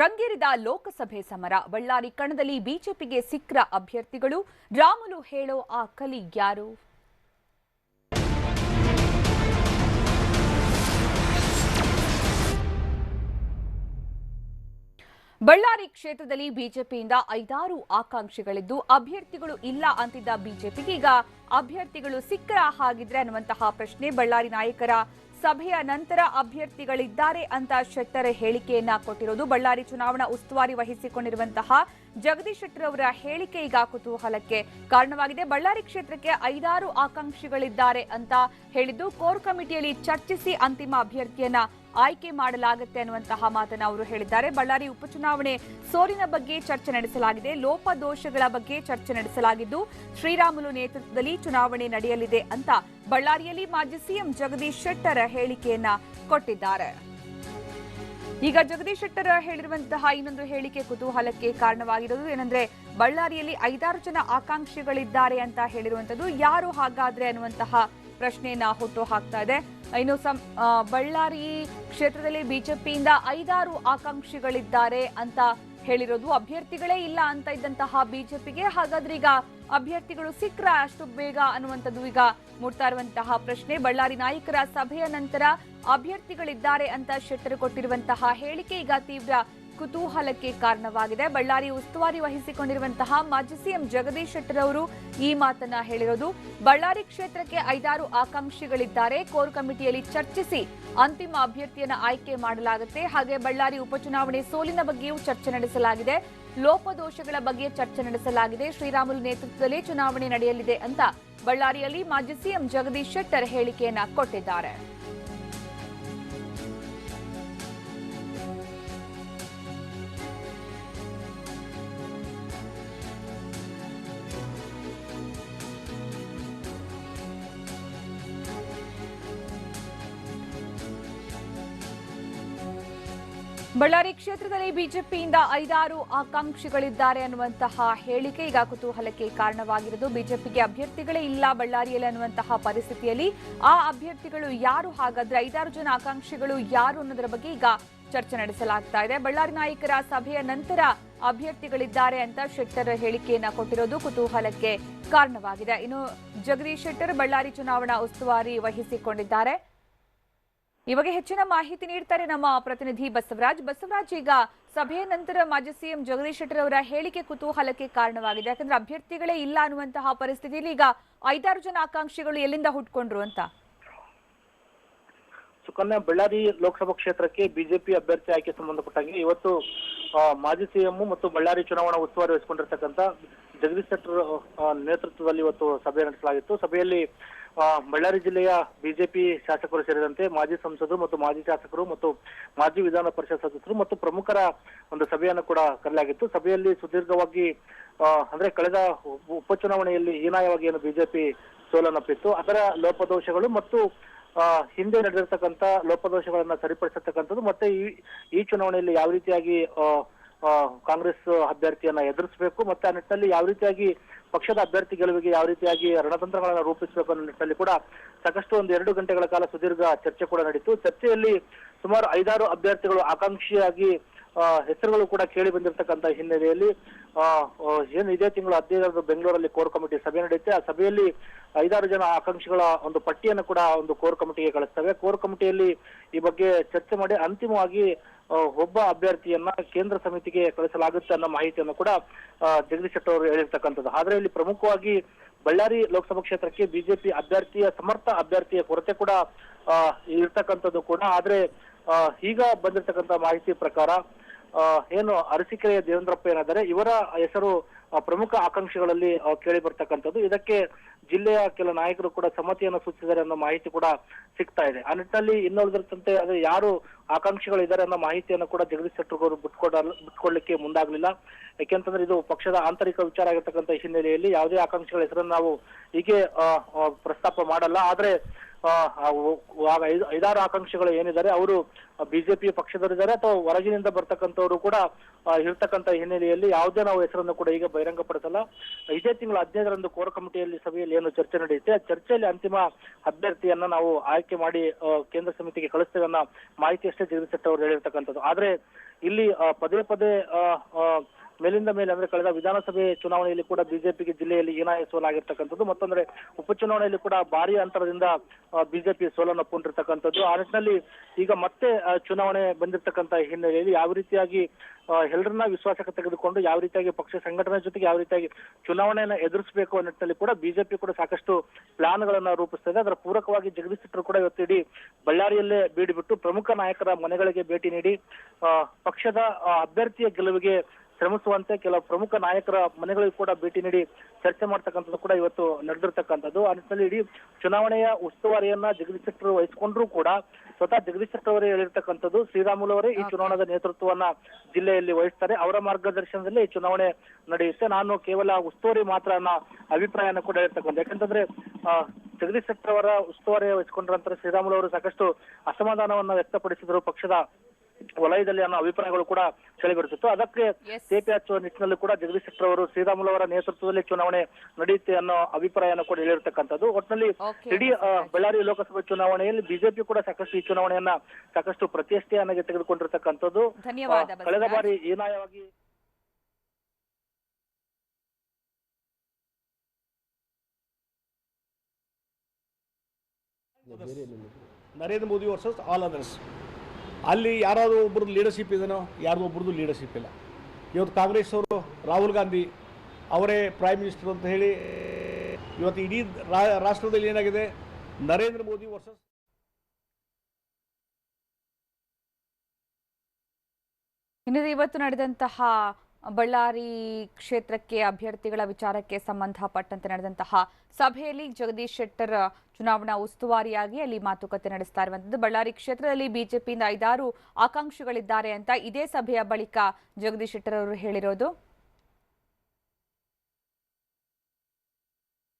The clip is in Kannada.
ರಂಗೇರಿದ ಲೋಕಸಭೆ ಸಮರ. ಬಳ್ಳಾರಿ ಕಣದಲ್ಲಿ ಬಿಜೆಪಿಗೆ ಸಿಕ್ರ ಅಭ್ಯರ್ಥಿಗಳು. ರಾಮುಲು ಹೇಳೋ ಆ ಕಲಿ ಯಾರು? ಬಳ್ಳಾರಿ ಕ್ಷೇತ್ರದಲ್ಲಿ ಬಿಜೆಪಿಯಿಂದ ಐದಾರು ಆಕಾಂಕ್ಷಿಗಳಿದ್ದು, ಅಭ್ಯರ್ಥಿಗಳು ಇಲ್ಲ ಅಂತಿದ್ದ ಬಿಜೆಪಿಗೆ ಈಗ ಅಭ್ಯರ್ಥಿಗಳು ಸಿಕ್ಕರ ಹಾಗಿದ್ರೆ ಅನ್ನುವಂತಹ ಪ್ರಶ್ನೆ ಬಳ್ಳಾರಿ ನಾಯಕರ ಸಭೆಯ ನಂತರ ಅಭ್ಯರ್ಥಿಗಳಿದ್ದಾರೆ ಅಂತ ಶೆಟ್ಟರ್ ಹೇಳಿಕೆಯನ್ನ ಕೊಟ್ಟಿರೋದು. ಬಳ್ಳಾರಿ ಚುನಾವಣಾ ಉಸ್ತುವಾರಿ ವಹಿಸಿಕೊಂಡಿರುವಂತಹ ಜಗದೀಶ್ ಶೆಟ್ಟರ್ ಅವರ ಹೇಳಿಕೆ ಈಗ ಕುತೂಹಲಕ್ಕೆ ಕಾರಣವಾಗಿದೆ. ಬಳ್ಳಾರಿ ಕ್ಷೇತ್ರಕ್ಕೆ ಐದಾರು ಆಕಾಂಕ್ಷಿಗಳಿದ್ದಾರೆ ಅಂತ ಹೇಳಿದ್ದು, ಕೋರ್ ಕಮಿಟಿಯಲ್ಲಿ ಚರ್ಚಿಸಿ ಅಂತಿಮ ಅಭ್ಯರ್ಥಿಯನ್ನ ಆಯ್ಕೆ ಮಾಡಲಾಗುತ್ತೆ ಅನ್ನುವಂತಹ ಮಾತನ್ನ ಅವರು ಹೇಳಿದ್ದಾರೆ. ಬಳ್ಳಾರಿ ಉಪಚುನಾವಣೆ ಸೋಲಿನ ಬಗ್ಗೆ ಚರ್ಚೆ ನಡೆಸಲಾಗಿದೆ. ಲೋಪದೋಷಗಳ ಬಗ್ಗೆ ಚರ್ಚೆ ನಡೆಸಲಾಗಿದ್ದು, ಶ್ರೀರಾಮುಲು ನೇತೃತ್ವದಲ್ಲಿ ಚುನಾವಣೆ ನಡೆಯಲಿದೆ ಅಂತ ಬಳ್ಳಾರಿಯಲ್ಲಿ ಮಾಜಿ ಸಿಎಂ ಜಗದೀಶ್ ಶೆಟ್ಟರ್ ಹೇಳಿಕೆಯನ್ನ ಕೊಟ್ಟಿದ್ದಾರೆ. ಈಗ ಜಗದೀಶ್ ಶೆಟ್ಟರ್ ಹೇಳಿರುವಂತಹ ಇನ್ನೊಂದು ಹೇಳಿಕೆ ಕುತೂಹಲಕ್ಕೆ ಕಾರಣವಾಗಿರೋದು ಏನಂದ್ರೆ, ಬಳ್ಳಾರಿಯಲ್ಲಿ ಐದಾರು ಜನ ಆಕಾಂಕ್ಷಿಗಳಿದ್ದಾರೆ ಅಂತ ಹೇಳಿರುವಂತದ್ದು ಯಾರು ಹಾಗಾದ್ರೆ ಅನ್ನುವಂತಹ ಪ್ರಶ್ನೆಯನ್ನ ಹುಟ್ಟು ಹಾಕ್ತಾ ಇದೆ. ಇನ್ನು ಸಂ ಬಳ್ಳಾರಿ ಕ್ಷೇತ್ರದಲ್ಲಿ ಬಿಜೆಪಿಯಿಂದ ಐದಾರು ಆಕಾಂಕ್ಷಿಗಳಿದ್ದಾರೆ ಅಂತ ಹೇಳಿರೋದು. ಅಭ್ಯರ್ಥಿಗಳೇ ಇಲ್ಲ ಅಂತ ಇದ್ದಂತಹ ಬಿಜೆಪಿಗೆ ಹಾಗಾದ್ರೆ ಈಗ ಅಭ್ಯರ್ಥಿಗಳು ಸಿಕ್ಕ ಅಷ್ಟು ಬೇಗ ಅನ್ನುವಂಥದ್ದು ಈಗ ಮೂಡ್ತಾ ಇರುವಂತಹ ಪ್ರಶ್ನೆ. ಬಳ್ಳಾರಿ ನಾಯಕರ ಸಭೆಯ ನಂತರ ಅಭ್ಯರ್ಥಿಗಳಿದ್ದಾರೆ ಅಂತ ಶೆಟ್ಟರ್ ಕೊಟ್ಟಿರುವಂತಹ ಹೇಳಿಕೆ ಈಗ ತೀವ್ರ ಕುತೂಹಲಕ್ಕೆ ಕಾರಣವಾಗಿದೆ. ಬಳ್ಳಾರಿ ಉಸ್ತುವಾರಿ ವಹಿಸಿಕೊಂಡಿರುವಂತಹ ಮಾಜಿ ಸಿಎಂ ಜಗದೀಶ್ ಶೆಟ್ಟರ್ ಅವರು ಈ ಮಾತನ್ನ ಹೇಳಿರೋದು. ಬಳ್ಳಾರಿ ಕ್ಷೇತ್ರಕ್ಕೆ ಐದಾರು ಆಕಾಂಕ್ಷಿಗಳಿದ್ದಾರೆ. ಕೋರ್ ಕಮಿಟಿಯಲ್ಲಿ ಚರ್ಚಿಸಿ ಅಂತಿಮ ಅಭ್ಯರ್ಥಿಯನ್ನು ಆಯ್ಕೆ ಮಾಡಲಾಗುತ್ತೆ. ಹಾಗೆ ಬಳ್ಳಾರಿ ಉಪಚುನಾವಣೆ ಸೋಲಿನ ಬಗ್ಗೆಯೂ ಚರ್ಚೆ ನಡೆಸಲಾಗಿದೆ. ಲೋಪದೋಷಗಳ ಬಗ್ಗೆ ಚರ್ಚೆ ನಡೆಸಲಾಗಿದೆ. ಶ್ರೀರಾಮುಲು ನೇತೃತ್ವದಲ್ಲಿ ಚುನಾವಣೆ ನಡೆಯಲಿದೆ ಅಂತ ಬಳ್ಳಾರಿಯಲ್ಲಿ ಮಾಜಿ ಸಿಎಂ ಜಗದೀಶ್ ಶೆಟ್ಟರ್ ಹೇಳಿಕೆಯನ್ನ ಕೊಟ್ಟಿದ್ದಾರೆ. ಬಳ್ಳಾರಿ ಕ್ಷೇತ್ರದಲ್ಲಿ ಬಿಜೆಪಿಯಿಂದ ಐದಾರು ಆಕಾಂಕ್ಷಿಗಳಿದ್ದಾರೆ ಅನ್ನುವಂತಹ ಹೇಳಿಕೆ ಈಗ ಕುತೂಹಲಕ್ಕೆ ಕಾರಣವಾಗಿರೋದು ಬಿಜೆಪಿಗೆ ಅಭ್ಯರ್ಥಿಗಳೇ ಇಲ್ಲ ಬಳ್ಳಾರಿಯಲ್ಲಿ ಅನ್ನುವಂತಹ ಪರಿಸ್ಥಿತಿಯಲ್ಲಿ. ಆ ಅಭ್ಯರ್ಥಿಗಳು ಯಾರು? ಹಾಗಾದ್ರೆ ಐದಾರು ಜನ ಆಕಾಂಕ್ಷಿಗಳು ಯಾರು ಅನ್ನೋದರ ಬಗ್ಗೆ ಈಗ ಚರ್ಚೆ ನಡೆಸಲಾಗ್ತಾ ಇದೆ. ಬಳ್ಳಾರಿ ನಾಯಕರ ಸಭೆಯ ನಂತರ ಅಭ್ಯರ್ಥಿಗಳಿದ್ದಾರೆ ಅಂತ ಶೆಟ್ಟರ್ ಹೇಳಿಕೆಯನ್ನ ಕೊಟ್ಟಿರೋದು ಕುತೂಹಲಕ್ಕೆ ಕಾರಣವಾಗಿದೆ. ಇನ್ನು ಜಗದೀಶ್ ಶೆಟ್ಟರ್ ಬಳ್ಳಾರಿ ಚುನಾವಣಾ ಉಸ್ತುವಾರಿ ವಹಿಸಿಕೊಂಡಿದ್ದಾರೆ. ಈ ಬಗ್ಗೆ ಹೆಚ್ಚಿನ ಮಾಹಿತಿ ನೀಡ್ತಾರೆ ನಮ್ಮ ಪ್ರತಿನಿಧಿ ಬಸವರಾಜ್. ಬಸವರಾಜ್, ಈಗ ಸಭೆಯ ನಂತರ ಮಾಜಿ ಸಿಎಂ ಜಗದೀಶ್ ಶೆಟ್ಟರ್ ಅವರ ಹೇಳಿಕೆ ಕುತೂಹಲಕ್ಕೆ ಕಾರಣವಾಗಿದೆ. ಯಾಕಂದ್ರೆ ಅಭ್ಯರ್ಥಿಗಳೇ ಇಲ್ಲ ಅನ್ನುವಂತಹ ಪರಿಸ್ಥಿತಿಯಲ್ಲಿ ಈಗ ಐದಾರು ಜನ ಆಕಾಂಕ್ಷಿಗಳು ಎಲ್ಲಿಂದ ಹುಟ್ಕೊಂಡ್ರು ಅಂತ? ಸುಕನ್ಯಾ, ಬಳ್ಳಾರಿ ಲೋಕಸಭಾ ಕ್ಷೇತ್ರಕ್ಕೆ ಬಿಜೆಪಿ ಅಭ್ಯರ್ಥಿ ಆಯ್ಕೆ ಸಂಬಂಧಪಟ್ಟಂಗೆ ಇವತ್ತು ಮಾಜಿ ಸಿಎಂ ಮತ್ತು ಬಳ್ಳಾರಿ ಚುನಾವಣಾ ಉಸ್ತುವಾರಿ ವಹಿಸಿಕೊಂಡಿರ್ತಕ್ಕಂಥ ಜಗದೀಶ್ ಶೆಟ್ಟರ್ ನೇತೃತ್ವದಲ್ಲಿ ಇವತ್ತು ಸಭೆ ನಡೆಸಲಾಗಿತ್ತು. ಸಭೆಯಲ್ಲಿ ಬಳ್ಳಾರಿ ಜಿಲ್ಲೆಯ ಬಿಜೆಪಿ ಶಾಸಕರು ಸೇರಿದಂತೆ ಮಾಜಿ ಸಂಸದರು ಮತ್ತು ಮಾಜಿ ಶಾಸಕರು ಮತ್ತು ಮಾಜಿ ವಿಧಾನ ಪರಿಷತ್ ಸದಸ್ಯರು ಮತ್ತು ಪ್ರಮುಖರ ಒಂದು ಸಭೆಯನ್ನು ಕೂಡ ಕರೆಯಲಾಗಿತ್ತು. ಸಭೆಯಲ್ಲಿ ಸುದೀರ್ಘವಾಗಿ ಅಂದ್ರೆ ಕಳೆದ ಉಪ- ಉಪಚುನಾವಣೆಯಲ್ಲಿ ಹೀನಾಯವಾಗಿ ಏನು ಬಿಜೆಪಿ ಸೋಲನ್ನಪ್ಪಿತ್ತು. ಅದರ ಲೋಪದೋಷಗಳು ಮತ್ತು ಹಿಂದೆ ನಡೆದಿರ್ತಕ್ಕಂಥ ಲೋಪದೋಷಗಳನ್ನ ಸರಿಪಡಿಸತಕ್ಕಂಥದ್ದು ಮತ್ತೆ ಈ ಈ ಚುನಾವಣೆಯಲ್ಲಿ ಯಾವ ರೀತಿಯಾಗಿ ಕಾಂಗ್ರೆಸ್ ಅಭ್ಯರ್ಥಿಯನ್ನ ಎದುರಿಸಬೇಕು ಮತ್ತೆ ಆ ನಿಟ್ಟಿನಲ್ಲಿ ಯಾವ ರೀತಿಯಾಗಿ ಪಕ್ಷದ ಅಭ್ಯರ್ಥಿ ಗೆಲುವಿಗೆ ಯಾವ ರೀತಿಯಾಗಿ ರಣತಂತ್ರಗಳನ್ನ ರೂಪಿಸಬೇಕು ಅನ್ನೋ ನಿಟ್ಟಿನಲ್ಲಿ ಕೂಡ ಸಾಕಷ್ಟು ಒಂದು ಎರಡು ಗಂಟೆಗಳ ಕಾಲ ಸುದೀರ್ಘ ಚರ್ಚೆ ಕೂಡ ನಡೀತು. ಚರ್ಚೆಯಲ್ಲಿ ಸುಮಾರು ಐದಾರು ಅಭ್ಯರ್ಥಿಗಳು ಆಕಾಂಕ್ಷಿಯಾಗಿ ಹೆಸರುಗಳು ಕೂಡ ಕೇಳಿ ಬಂದಿರತಕ್ಕಂತ ಹಿನ್ನೆಲೆಯಲ್ಲಿ ಏನು ಇದೇ ತಿಂಗಳು ಹದಿನೈದರಂದು ಬೆಂಗಳೂರಲ್ಲಿ ಕೋರ್ ಕಮಿಟಿ ಸಭೆ ನಡೆಯುತ್ತೆ. ಆ ಸಭೆಯಲ್ಲಿ ಐದಾರು ಜನ ಆಕಾಂಕ್ಷಿಗಳ ಒಂದು ಪಟ್ಟಿಯನ್ನು ಕೂಡ ಒಂದು ಕೋರ್ ಕಮಿಟಿಗೆ ಕಳಿಸ್ತವೆ. ಕೋರ್ ಕಮಿಟಿಯಲ್ಲಿ ಈ ಬಗ್ಗೆ ಚರ್ಚೆ ಮಾಡಿ ಅಂತಿಮವಾಗಿ ಒಬ್ಬ ಅಭ್ಯರ್ಥಿಯನ್ನ ಕೇಂದ್ರ ಸಮಿತಿಗೆ ಕಳಿಸಲಾಗುತ್ತೆ ಅನ್ನೋ ಮಾಹಿತಿಯನ್ನು ಕೂಡ ಜಗದೀಶ್ ಶೆಟ್ಟರ್ ಅವರು ಹೇಳಿರ್ತಕ್ಕಂಥದ್ದು. ಆದ್ರೆ ಇಲ್ಲಿ ಪ್ರಮುಖವಾಗಿ ಬಳ್ಳಾರಿ ಲೋಕಸಭಾ ಕ್ಷೇತ್ರಕ್ಕೆ ಬಿಜೆಪಿ ಅಭ್ಯರ್ಥಿಯ, ಸಮರ್ಥ ಅಭ್ಯರ್ಥಿಯ ಕೊರತೆ ಕೂಡ ಇರ್ತಕ್ಕಂಥದ್ದು ಕೂಡ. ಆದ್ರೆ ಈಗ ಬಂದಿರತಕ್ಕಂಥ ಮಾಹಿತಿ ಪ್ರಕಾರ ಏನು ಅರಸಿಕೆರೆಯ ದೇವೇಂದ್ರಪ್ಪ ಏನಾದರೆ, ಇವರ ಹೆಸರು ಪ್ರಮುಖ ಆಕಾಂಕ್ಷೆಗಳಲ್ಲಿ ಕೇಳಿ ಬರ್ತಕ್ಕಂಥದ್ದು. ಇದಕ್ಕೆ ಜಿಲ್ಲೆಯ ಕೆಲ ನಾಯಕರು ಕೂಡ ಸಮ್ಮತಿಯನ್ನು ಸೂಚಿಸಿದ್ದಾರೆ ಅನ್ನೋ ಮಾಹಿತಿ ಕೂಡ ಸಿಗ್ತಾ ಇದೆ. ಆ ನಿಟ್ಟಿನಲ್ಲಿ ಇನ್ನುಳಿದಂತೆ ಅದು ಯಾರು ಆಕಾಂಕ್ಷಿಗಳಿದ್ದಾರೆ ಅನ್ನೋ ಮಾಹಿತಿಯನ್ನು ಕೂಡ ಜಗದೀಶ್ ಶೆಟ್ಟರ್ ಅವರು ಬಿಟ್ಕೊಡಲು ಮುಂದಾಗಲಿಲ್ಲ ಮುಂದಾಗ್ಲಿಲ್ಲ. ಯಾಕೆಂತಂದ್ರೆ ಇದು ಪಕ್ಷದ ಆಂತರಿಕ ವಿಚಾರ ಆಗಿರ್ತಕ್ಕಂಥ ಹಿನ್ನೆಲೆಯಲ್ಲಿ ಯಾವುದೇ ಆಕಾಂಕ್ಷಿಗಳ ಹೆಸರನ್ನು ನಾವು ಹೀಗೆ ಪ್ರಸ್ತಾಪ ಮಾಡಲ್ಲ. ಆದ್ರೆ ಆ, ಆ, ಆ ಐದು- ಐದಾರು ಆಕಾಂಕ್ಷಿಗಳು ಏನಿದ್ದಾರೆ ಅವರು ಬಿಜೆಪಿ ಪಕ್ಷದವರಿದ್ದಾರೆ ಅಥವಾ ಹೊರಗಿನಿಂದ ಬರ್ತಕ್ಕಂಥವರು ಕೂಡ ಇರ್ತಕ್ಕಂಥ ಹಿನ್ನೆಲೆಯಲ್ಲಿ ಯಾವುದೇ ನಾವು ಹೆಸರನ್ನು ಕೂಡ ಈಗ ಬಹಿರಂಗಪಡಿಸಲ್ಲ. ಇದೇ ತಿಂಗಳ ಹದಿನೈದರಂದು ಕೋರ್ ಕಮಿಟಿಯಲ್ಲಿ ಸಭೆಯಲ್ಲಿ ಏನು ಚರ್ಚೆ ನಡೆಯುತ್ತೆ ಆ ಚರ್ಚೆಯಲ್ಲಿ ಅಂತಿಮ ಅಭ್ಯರ್ಥಿಯನ್ನ ನಾವು ಆಯ್ಕೆ ಮಾಡಿ ಕೇಂದ್ರ ಸಮಿತಿಗೆ ಕಳಿಸ್ತೇವೆ ಅನ್ನೋ ಮಾಹಿತಿ ಅಷ್ಟೇ ಜಗದೀಶ್ ಶೆಟ್ಟರ್ ಅವರು ಹೇಳಿರ್ತಕ್ಕಂಥದ್ದು. ಆದ್ರೆ ಇಲ್ಲಿ ಪದೇ ಪದೇ ಮೇಲಿಂದ ಮೇಲೆ ಅಂದ್ರೆ ಕಳೆದ ವಿಧಾನಸಭೆ ಚುನಾವಣೆಯಲ್ಲಿ ಕೂಡ ಬಿಜೆಪಿಗೆ ಜಿಲ್ಲೆಯಲ್ಲಿ ಹೀನಾಯ ಸೋಲಾಗಿರ್ತಕ್ಕಂಥದ್ದು. ಮತ್ತೊಂದ್ರೆ ಉಪಚುನಾವಣೆಯಲ್ಲಿ ಕೂಡ ಭಾರಿ ಅಂತರದಿಂದ ಬಿಜೆಪಿ ಸೋಲನ್ನು ಒಪ್ಕೊಂಡಿರ್ತಕ್ಕಂಥದ್ದು ಆ ನಿಟ್ಟಿನಲ್ಲಿ ಈಗ ಮತ್ತೆ ಚುನಾವಣೆ ಬಂದಿರತಕ್ಕಂತ ಹಿನ್ನೆಲೆಯಲ್ಲಿ ಯಾವ ರೀತಿಯಾಗಿ ಎಲ್ಲರನ್ನ ವಿಶ್ವಾಸಕ್ಕೆ ತೆಗೆದುಕೊಂಡು ಯಾವ ರೀತಿಯಾಗಿ ಪಕ್ಷ ಸಂಘಟನೆ ಜೊತೆಗೆ ಯಾವ ರೀತಿಯಾಗಿ ಚುನಾವಣೆಯನ್ನ ಎದುರಿಸಬೇಕು ಅನ್ನೋ ನಿಟ್ಟಿನಲ್ಲಿ ಕೂಡ ಬಿಜೆಪಿ ಕೂಡ ಸಾಕಷ್ಟು ಪ್ಲಾನ್ ಗಳನ್ನ ರೂಪಿಸ್ತದೆ. ಅದರ ಪೂರಕವಾಗಿ ಜಗದೀಶ್ ಶೆಟ್ಟರ್ ಕೂಡ ಇವತ್ತು ಇಡೀ ಬಳ್ಳಾರಿಯಲ್ಲೇ ಬೀಡಿಬಿಟ್ಟು ಪ್ರಮುಖ ನಾಯಕರ ಮನೆಗಳಿಗೆ ಭೇಟಿ ನೀಡಿ ಪಕ್ಷದ ಅಭ್ಯರ್ಥಿಯ ಗೆಲುವಿಗೆ ಶ್ರಮಿಸುವಂತೆ ಕೆಲವು ಪ್ರಮುಖ ನಾಯಕರ ಮನೆಗಳಿಗೆ ಕೂಡ ಭೇಟಿ ನೀಡಿ ಚರ್ಚೆ ಮಾಡ್ತಕ್ಕಂಥದ್ದು ಕೂಡ ಇವತ್ತು ನಡೆದಿರ್ತಕ್ಕಂಥದ್ದು. ಆ ನಿಟ್ಟಿನಲ್ಲಿ ಇಡೀ ಚುನಾವಣೆಯ ಉಸ್ತುವಾರಿಯನ್ನ ಜಗದೀಶ್ ಶೆಟ್ಟರ್ ವಹಿಸಿಕೊಂಡ್ರೂ ಕೂಡ ಸ್ವತಃ ಜಗದೀಶ್ ಶೆಟ್ಟರ್ ಅವರೇ ಹೇಳಿರ್ತಕ್ಕಂಥದ್ದು. ಶ್ರೀರಾಮುಲು ಅವರೇ ಈ ಚುನಾವಣೆಯ ನೇತೃತ್ವವನ್ನ ಜಿಲ್ಲೆಯಲ್ಲಿ ವಹಿಸ್ತಾರೆ. ಅವರ ಮಾರ್ಗದರ್ಶನದಲ್ಲಿ ಈ ಚುನಾವಣೆ ನಡೆಯುತ್ತೆ. ನಾನು ಕೇವಲ ಉಸ್ತುವಾರಿ ಮಾತ್ರ ಅನ್ನೋ ಅಭಿಪ್ರಾಯನ ಕೂಡ ಹೇಳ್ತಕ್ಕಂಥ ಯಾಕಂತಂದ್ರೆ ಆ, ಜಗದೀಶ್ ಶೆಟ್ಟರ್ ಅವರ ಉಸ್ತುವಾರಿ ವಹಿಸಿಕೊಂಡ ನಂತರ ಶ್ರೀರಾಮುಲು ಅವರು ಸಾಕಷ್ಟು ಅಸಮಾಧಾನವನ್ನ ವ್ಯಕ್ತಪಡಿಸಿದ್ರು ಪಕ್ಷದ ವಲಯದಲ್ಲಿ ಅನ್ನೋ ಅಭಿಪ್ರಾಯಗಳು ಕೂಡ ಕೇಳಿಬರುತ್ತಿತ್ತು ಅದಕ್ಕೆ. ತೇಪೆ ಹಚ್ಚುವ ನಿಟ್ಟಿನಲ್ಲಿ ಕೂಡ ಜಗದೀಶ್ ಶೆಟ್ಟರ್ ಅವರು ಶ್ರೀರಾಮುಲು ಅವರ ನೇತೃತ್ವದಲ್ಲಿ ಚುನಾವಣೆ ನಡೆಯುತ್ತೆ ಅನ್ನೋ ಅಭಿಪ್ರಾಯನ ಕೂಡ ಹೇಳಿರ್ತಕ್ಕಂಥದ್ದು. ಒಟ್ಟಿನಲ್ಲಿ ಇಡೀ ಬಳ್ಳಾರಿ ಲೋಕಸಭಾ ಚುನಾವಣೆಯಲ್ಲಿ ಬಿಜೆಪಿ ಕೂಡ ಸಾಕಷ್ಟು ಈ ಚುನಾವಣೆಯನ್ನ ಸಾಕಷ್ಟು ಪ್ರತಿಷ್ಠೆಯನ್ನಾಗಿ ತೆಗೆದುಕೊಂಡಿರ್ತಕ್ಕಂಥದ್ದು. ಕಳೆದ ಬಾರಿ ಹೀನಾಯವಾಗಿ Narendra Modi versus all others. ಅಲ್ಲಿ ಯಾರಾದರೂ ಒಬ್ಬರದ್ದು ಲೀಡರ್ಶಿಪ್ ಇದೆಯೋ ಯಾರ್ದು ಒಬ್ರದ್ದು ಲೀಡರ್ಶಿಪ್ ಇಲ್ಲ. ಇವತ್ತು ಕಾಂಗ್ರೆಸ್ ಅವರು ರಾಹುಲ್ ಗಾಂಧಿ ಅವರೇ ಪ್ರೈಮ್ ಮಿನಿಸ್ಟರ್ ಅಂತ ಹೇಳಿ, ಇವತ್ತು ಇಡೀ ರಾಷ್ಟ್ರದಲ್ಲಿ ಏನಾಗಿದೆ? ನರೇಂದ್ರ ಮೋದಿ ವರ್ಸಸ್ ಇನ್ನು ಇವತ್ತು ನಡೆದಂತಹ ಬಳ್ಳಾರಿ ಕ್ಷೇತ್ರಕ್ಕೆ ಅಭ್ಯರ್ಥಿಗಳ ವಿಚಾರಕ್ಕೆ ಸಂಬಂಧಪಟ್ಟಂತೆ ನಡೆದಂತಹ ಸಭೆಯಲ್ಲಿ ಜಗದೀಶ್ ಶೆಟ್ಟರ್ ಚುನಾವಣಾ ಉಸ್ತುವಾರಿಯಾಗಿ ಅಲ್ಲಿ ಮಾತುಕತೆ ನಡೆಸ್ತಾ ಇರುವಂಥದ್ದು ಬಳ್ಳಾರಿ ಕ್ಷೇತ್ರದಲ್ಲಿ ಬಿಜೆಪಿಯಿಂದ ಐದಾರು ಆಕಾಂಕ್ಷಿಗಳಿದ್ದಾರೆ ಅಂತ ಇದೇ ಸಭೆಯ ಬಳಿಕ ಜಗದೀಶ್ ಶೆಟ್ಟರ್ ಅವರು ಹೇಳಿರೋದು.